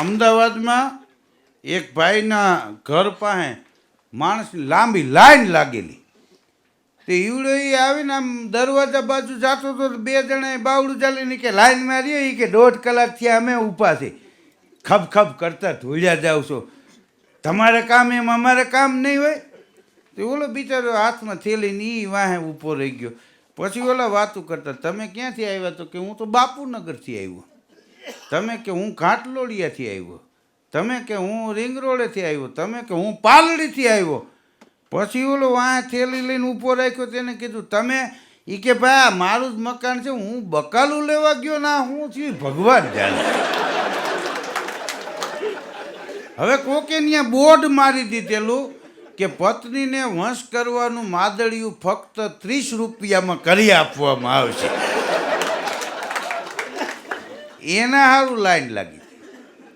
અમદાવાદમાં એક ભાઈના ઘર પાસે માણસની લાંબી લાઈન લાગેલી. તે ઈવડો એ આવીને આમ દરવાજા બાજુ જાતો તો બે જણાએ બાવડું ચાલીને કે લાઈન મારીએ એ કે દોઢ કલાકથી અમે ઊભા છે. ખબ ખબ કરતા ધોળ્યા જાવ છો. તમારે કામ એમ અમારે કામ નહીં હોય? તો ઓલો બિચારો હાથમાં થેલીને એ વાહે ઊભો રહી ગયો. પછી ઓલા વાતું કરતા, તમે ક્યાંથી આવ્યા? તો કે, હું તો બાપુનગરથી આવ્યો. તમે કે હું ઘાટલોડિયાથી આવ્યો, તમે કે હું રિંગ રોડેથી આવ્યો, તમે કે હું પાલડીથી આવ્યો. પછી ઓલો વાં થેલી લઈને ઊભો રાખ્યો તેને કીધું, તમે એ કે ભાઈ મારું જ મકાન છે, હું બકાલું લેવા ગયો ના હું છું ભગવાન જાણે. હવે કોકે ત્યાં બોર્ડ મારી દીધેલું કે પત્નીને વંશ કરવાનું માદળિયું ફક્ત ત્રીસ રૂપિયામાં કરી આપવામાં આવશે. એના સારું લાઈન લાગી.